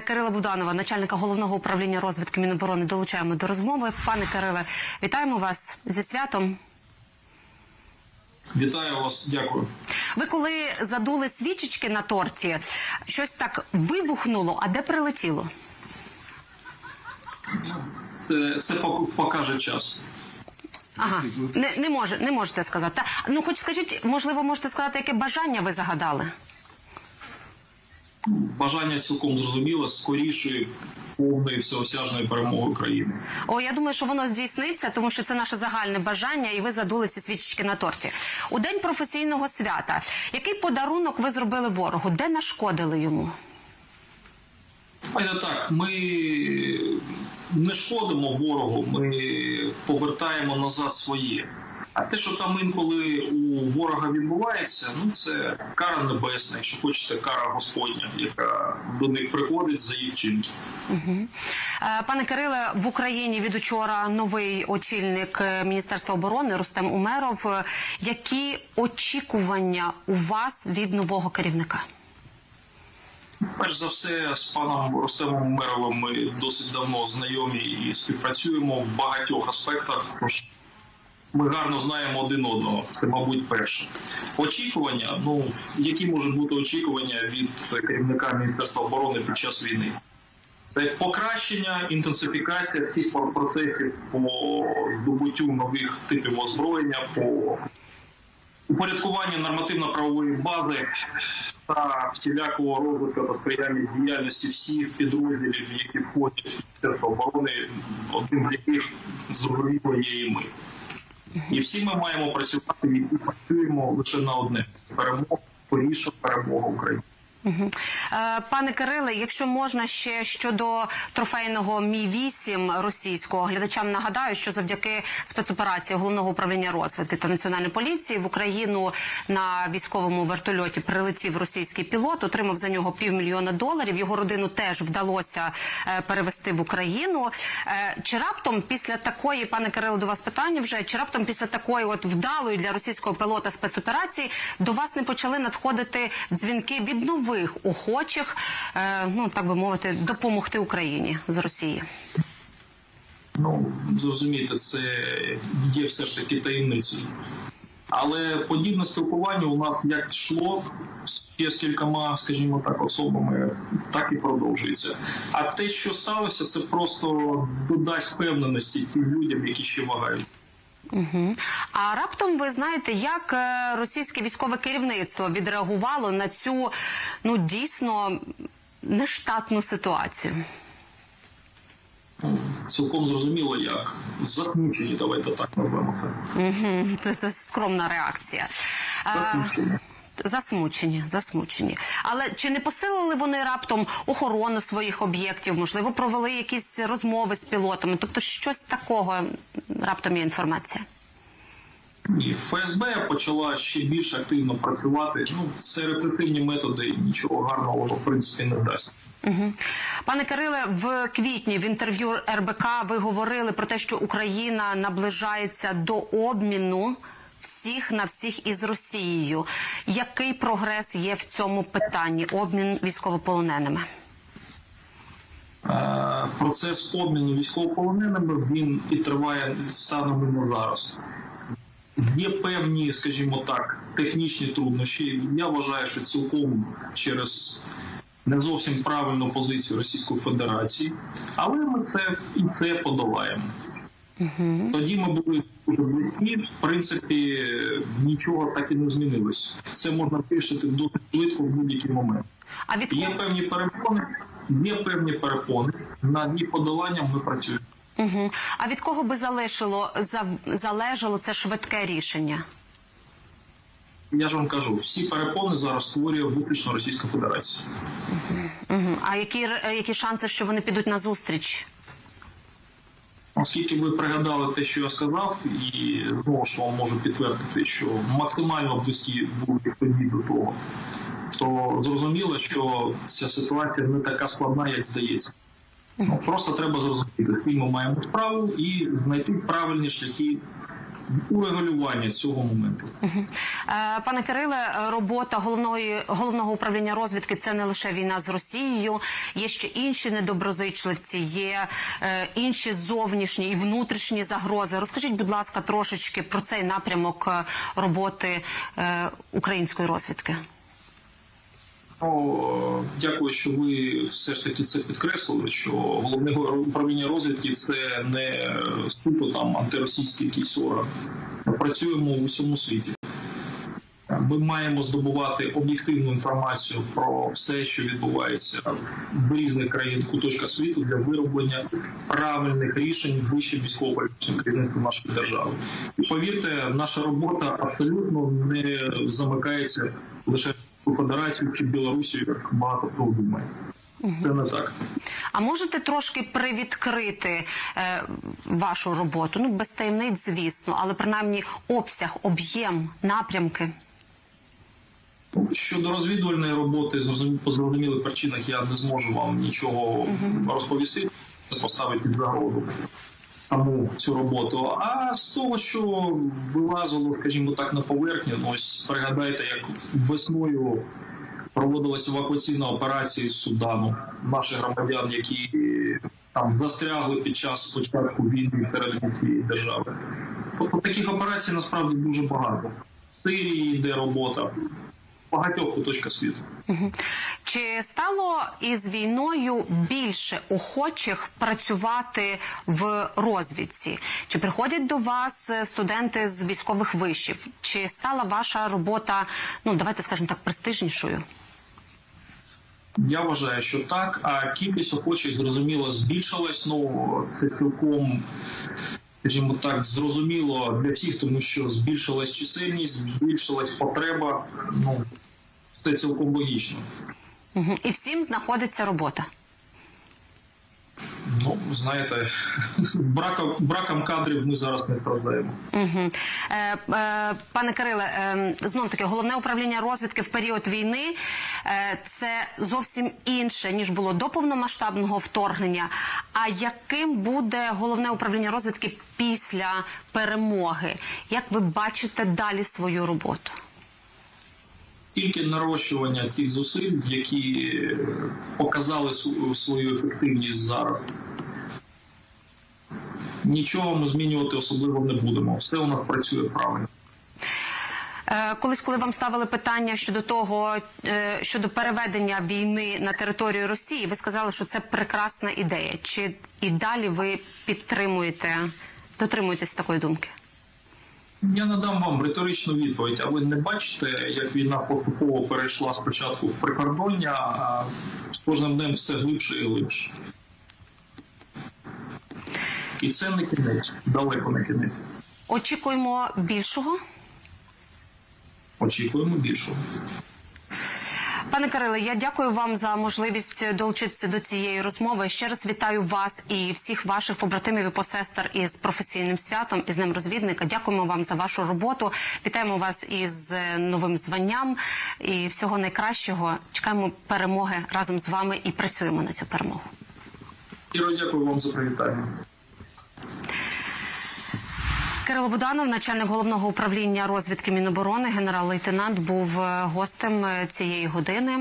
Кирила Буданова, начальника головного управління розвідки Міноборони, долучаємо до розмови. Пане Кириле, вітаємо вас зі святом. Вітаю вас, дякую. Ви коли задули свічечки на торті, щось так вибухнуло, а де прилетіло? Це, це пок- покаже час. Ага, не, не може, не можете сказати. Та, ну, хоч скажіть, можливо, можете сказати, яке бажання ви загадали? Бажання цілком зрозуміло скорішої повної всеосяжної перемоги України. О, я думаю, що воно здійсниться, тому що це наше загальне бажання, і ви задули всі свічечки на торті. У день професійного свята. Який подарунок ви зробили ворогу? Де нашкодили йому? Пані так, ми не шкодимо ворогу, ми повертаємо назад своє. А те, що там інколи у ворога відбувається, ну це кара небесна, якщо хочете, кара Господня, яка до них приходить за їх вчинки. Е, Пане Кириле, в Україні від учора новий очільник е, Міністерства оборони Рустем Умеров. Е, Які очікування у вас від нового керівника? Перш за все, з паном Ростемом Умеровим ми досить давно знайомі і співпрацюємо в багатьох аспектах. Ми гарно знаємо один одного. Це, мабуть, перше. Очікування. Ну які можуть бути очікування від керівника Міністерства оборони під час війни? Це покращення, інтенсифікація всіх процесів по здобуттю нових типів озброєння, по упорядкування нормативно-правової бази та всілякого розвитку та сприяння діяльності всіх підрозділів, які входять в Міністерство оборони, одним з яких зрозуміло є і ми. І всі ми маємо працювати і працюємо лише на одне перемога, скоріша перемогу України. Е, Пане Кириле, якщо можна ще щодо трофейного Мі 8 російського глядачам нагадаю, що завдяки спецоперації головного управління розвідки та національної поліції в Україну на військовому вертольоті прилетів російський пілот, отримав за нього півмільйона доларів. Його родину теж вдалося е, перевести в Україну. Е, Чи раптом після такої, пане Кирило, до вас питання вже чи раптом після такої, от вдалої для російського пілота спецоперації, до вас не почали надходити дзвінки від нових охочих, е, ну так би мовити, допомогти Україні з Росії? Ну зрозумієте, це є все ж таки таємницею. Але подібне спілкування у нас як йшло ще з кількома, скажімо так, особами, так і продовжується. А те, що сталося, це просто додасть впевненості тим людям, які ще вагають. Угу. А раптом ви знаєте, як е, російське військове керівництво відреагувало на цю ну дійсно нештатну ситуацію? Цілком зрозуміло, як засмучені, давайте так назвемо це. Угу. Це, це скромна реакція. Засмучені. Засмучені, засмучені. Але чи не посилили вони раптом охорону своїх об'єктів? Можливо, провели якісь розмови з пілотами? Тобто, щось такого раптом є інформація. Ні, ФСБ почала ще більш активно працювати. Ну, це репресивні методи, нічого гарного в принципі не дасть. Угу. Пане Кириле, в квітні в інтерв'ю РБК ви говорили про те, що Україна наближається до обміну всіх на всіх із Росією. Який прогрес є в цьому питанні? Обмін військовополоненими? Е, Процес обміну військовополоненими він і триває станом на зараз. Є певні, скажімо так, технічні труднощі. Я вважаю, що цілком через не зовсім правильну позицію Російської Федерації, але ми це і це подолаємо. Тоді ми були дуже близькі, в принципі, нічого так і не змінилось. Це можна вирішити досить швидко в будь-який момент. А від Є певні перепони, є певні перепони. Над їх подоланням ми працюємо. угу. а від кого би залишило за залежало це швидке рішення? Я ж вам кажу, всі перепони зараз створює виключно Російська Федерація. Угу. А які які шанси, що вони підуть на зустріч? Оскільки ви пригадали те, що я сказав, і знову ж вам можу підтвердити, що максимально близькі були тоді до того, то зрозуміло, що ця ситуація не така складна, як здається. Ну, просто треба зрозуміти, з ми маємо справу і знайти правильні шляхи урегулювання цього моменту. Е, Пане Кириле, робота головної головного управління розвідки це не лише війна з Росією. Є ще інші недоброзичливці, є е, інші зовнішні і внутрішні загрози. Розкажіть, будь ласка, трошечки про цей напрямок е, роботи української розвідки. Ну, дякую, що ви все ж таки це підкреслили. Що головне управління розвідки це не суто там антиросійський якийсь орган. Ми працюємо в усьому світі. Ми маємо здобувати об'єктивну інформацію про все, що відбувається в різних країн куточках світу для вироблення правильних рішень вищим військово-політичним керівництвом нашої держави. І повірте, наша робота абсолютно не замикається лише в Федерацію чи Білорусію, як багато хто думає. Це не так. А можете трошки привідкрити е, вашу роботу? Ну без таємниць, звісно, але принаймні обсяг, об'єм, напрямки. Щодо розвідувальної роботи, по зрозумілих причинах я не зможу вам нічого розповісти. Це поставить під загрозу саму цю роботу. А з того, що вилазило, скажімо так, на поверхню, ну, ось пригадайте, як весною проводилася евакуаційна операція з Судану наших громадян, які там застрягли під час початку війни всередині цієї держави. Тобто таких операцій насправді дуже багато. В Сирії йде робота багатьох куточках світу. Чи стало із війною більше охочих працювати в розвідці? Чи приходять до вас е, студенти з військових вишів? Чи стала ваша робота, ну давайте скажемо так, престижнішою? Я вважаю, що так. А кількість охочих зрозуміло збільшилась. Ну це цілком, скажімо так, зрозуміло для всіх, тому що збільшилась чисельність, збільшилась потреба. Ну це цілком логічно. І всім знаходиться робота. Ну знаєте, браком браком кадрів ми зараз не страдаємо. Угу. Е, е, пане Кириле, е, знов таки головне управління розвідки в період війни е, це зовсім інше ніж було до повномасштабного вторгнення. А яким буде головне управління розвідки після перемоги? Як ви бачите далі свою роботу? Тільки нарощування цих зусиль, які е, показали свою ефективність зараз. Нічого ми змінювати особливо не будемо. Все у нас працює правильно. Е, Колись, коли вам ставили питання щодо того, е, щодо переведення війни на територію Росії, ви сказали, що це прекрасна ідея. Чи і далі ви підтримуєте, дотримуєтесь такої думки? Я надам вам риторичну відповідь, а ви не бачите, як війна поступово перейшла спочатку в прикордоння, а з кожним днем все глибше і глибше. І це не кінець, далеко не кінець. Очікуємо більшого. Очікуємо більшого. Пане Кириле, я дякую вам за можливість долучитися до цієї розмови. Ще раз вітаю вас і всіх ваших побратимів і посестер із професійним святом із ним розвідника. Дякуємо вам за вашу роботу. Вітаємо вас із е, новим званням і всього найкращого. Чекаємо перемоги разом з вами і працюємо на цю перемогу. Дякую вам за привітання. Кирило Буданов, начальник головного управління розвідки Міноборони, генерал-лейтенант, був е, гостем е, цієї години.